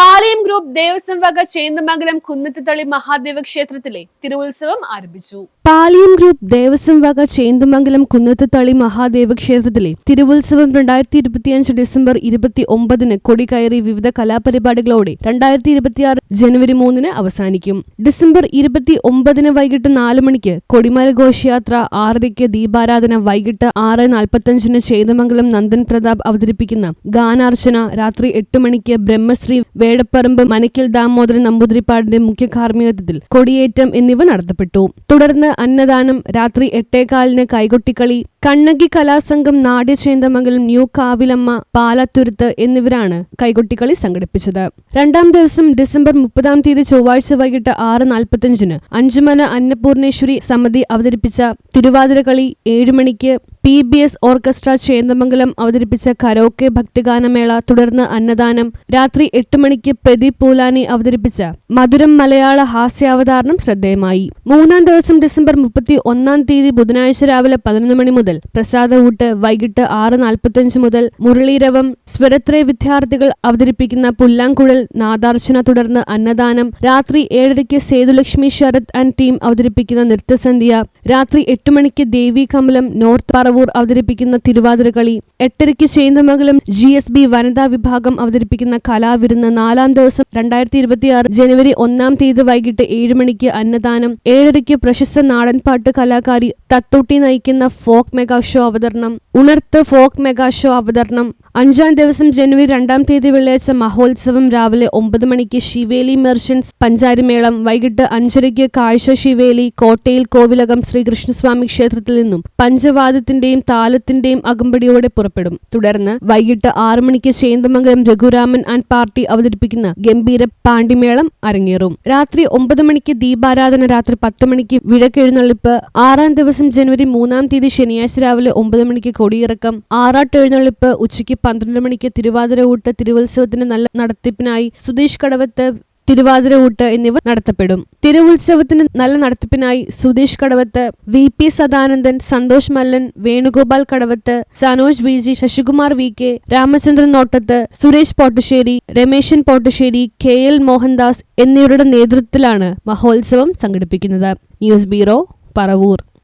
Palayam group Devaswom വക ചേന്ദമംഗലം കുന്നത്തുതളി മഹാദേവ ക്ഷേത്രത്തിലെ തിരുവുത്സവം ആരംഭിച്ചു. പാലിയം ഗ്രൂപ്പ് ദേവസ്വം വക ചേന്ദമംഗലം കുന്നത്തുതളി മഹാദേവ ക്ഷേത്രത്തിലെ തിരുവുത്സവം രണ്ടായിരത്തി ഇരുപത്തിയഞ്ച് ഡിസംബർ ഇരുപത്തി ഒമ്പതിന് കൊടികയറി വിവിധ കലാപരിപാടികളോടെ രണ്ടായിരത്തി ഇരുപത്തിയാറ് ജനുവരി മൂന്നിന് അവസാനിക്കും. ഡിസംബർ ഇരുപത്തി ഒമ്പതിന് വൈകിട്ട് നാല് മണിക്ക് കൊടിമര ഘോഷയാത്ര ആറരയ്ക്ക് ദീപാരാധന വൈകിട്ട് ആറ് നാൽപ്പത്തഞ്ചിന് ചേന്ദമംഗലം നന്ദൻ പ്രതാപ് അവതരിപ്പിക്കുന്ന ഗാനാർച്ചന രാത്രി എട്ട് മണിക്ക് ബ്രഹ്മശ്രീ വേടപ്പറമ്പ് മനക്കിൽ ദാമോദരൻ നമ്പൂതിരിപ്പാടിന്റെ മുഖ്യ കാർമ്മികത്വത്തിൽ കൊടിയേറ്റം എന്നിവ നടത്തപ്പെട്ടു. തുടർന്ന് അന്നദാനം രാത്രി എട്ടേകാലിന് കൈകൊട്ടിക്കളി കണ്ണകി കലാസംഘം നാട്യചേന്തമംഗലം ന്യൂ കാവിലമ്മ പാലത്തുരുത്ത് എന്നിവരാണ് കൈകൊട്ടിക്കളി സംഘടിപ്പിച്ചത്. രണ്ടാം ദിവസം ഡിസംബർ മുപ്പതാം തീയതി ചൊവ്വാഴ്ച വൈകിട്ട് ആറ് നാൽപ്പത്തിയഞ്ചിന് അഞ്ചുമന അന്നപൂർണേശ്വരി സമിതി അവതരിപ്പിച്ച Thiruvathirakali ഏഴുമണിക്ക് P B S orchestra Chendamangalam അവതരിപ്പിച്ച കരോക്കെ ഭക്തിഗാനമേള തുടർന്ന് അന്നദാനം. രാത്രി എട്ട് മണിക്ക് പ്രദീപ് പൂലാനി അവതരിപ്പിച്ച മധുരം മലയാള ഹാസ്യാവതാരണം ശ്രദ്ധേയമായി. മൂന്നാം ദിവസം ഡിസംബർ മുപ്പത്തി ഒന്നാം തീയതി ബുധനാഴ്ച രാവിലെ പതിനൊന്ന് മണി മുതൽ പ്രസാദ ഊട്ട് വൈകിട്ട് ആറ് നാൽപ്പത്തിയഞ്ച് മുതൽ മുരളീരവം സ്വരത്രയ വിദ്യാർത്ഥികൾ അവതരിപ്പിക്കുന്ന പുല്ലാങ്കുഴൽ നാദാർച്ചന തുടർന്ന് അന്നദാനം. രാത്രി ഏഴരയ്ക്ക് സേതുലക്ഷ്മി ശരത് ആൻഡ് ടീം അവതരിപ്പിക്കുന്ന നൃത്തസന്ധ്യ. രാത്രി എട്ട് മണിക്ക് ദേവി കമലം നോർത്ത് പറവൂർ അവതരിപ്പിക്കുന്ന തിരുവാതിരകളി എട്ടരയ്ക്ക് ചേന്ദമംഗലം ജി എസ് ബി വനിതാ വിഭാഗം അവതരിപ്പിക്കുന്ന കലാവിരുന്ന് നാലാം ദിവസം രണ്ടായിരത്തി ഇരുപത്തിയാറ് ജനുവരി ഒന്നാം തീയതി വൈകിട്ട് ഏഴ് മണിക്ക് അന്നദാനം. ഏഴരയ്ക്ക് പ്രശസ്ത നാടൻപാട്ട് കലാകാരി തത്തൂട്ടി നയിക്കുന്ന ഫോക്ക് മെഗാ ഷോ അവതരണം. ഉണർത്ത് ഫോക്ക് മെഗാ ഷോ അവതരണം. അഞ്ചാം ദിവസം ജനുവരി രണ്ടാം തീയതി വെള്ളിയാഴ്ച മഹോത്സവം രാവിലെ ഒമ്പത് മണിക്ക് ശിവേലി മെർച്ചന്റ്സ് പഞ്ചാരിമേളം വൈകിട്ട് അഞ്ചരയ്ക്ക് കാഴ്ച ശിവേലി കോട്ടയിൽ കോവിലകം ശ്രീകൃഷ്ണസ്വാമി ക്ഷേത്രത്തിൽ നിന്നും പഞ്ചവാദ്യത്തിന്റെയും താലത്തിന്റെയും അകമ്പടിയോടെ പുറപ്പെടും. തുടർന്ന് വൈകിട്ട് ആറു മണിക്ക് ചേന്ദമംഗലം രഘുരാമൻ ആൻഡ് പാർട്ടി അവതരിപ്പിക്കുന്ന ഗംഭീര പാണ്ടിമേളം അരങ്ങേറും. രാത്രി ഒമ്പത് മണിക്ക് ദീപാരാധന രാത്രി പത്ത് മണിക്ക് വിഴക്കെഴുന്നള്ളിപ്പ് ആറാം ദിവസം ജനുവരി മൂന്നാം തീയതി ശനിയാഴ്ച രാവിലെ ഒമ്പത് മണിക്ക് കൊടിയിറക്കം ആറാട്ടെഴുന്നള്ളിപ്പ് ഉച്ചയ്ക്ക് പന്ത്രണ്ട് മണിക്ക് തിരുവാതിര ഊട്ട് തിരുവുത്സവത്തിന്റെ നല്ല നടത്തിപ്പിനായി സുധീഷ് കടവത്ത് തിരുവാതിര ഊട്ട് എന്നിവ നടത്തപ്പെടും. തിരുവുത്സവത്തിന് നല്ല നടത്തിപ്പിനായി Sudheesh Kadavath V. P. Sadanandan Santhosh Mallan Venugopal Kadavath Sanoj V. G. Sasikumar V. K Ramachandran Nottath Suresh Pottussery Rameshan Pottussery K. L. Mohandas എന്നിവരുടെ നേതൃത്വത്തിലാണ് മഹോത്സവം സംഘടിപ്പിക്കുന്നത്. News bureau Paravur.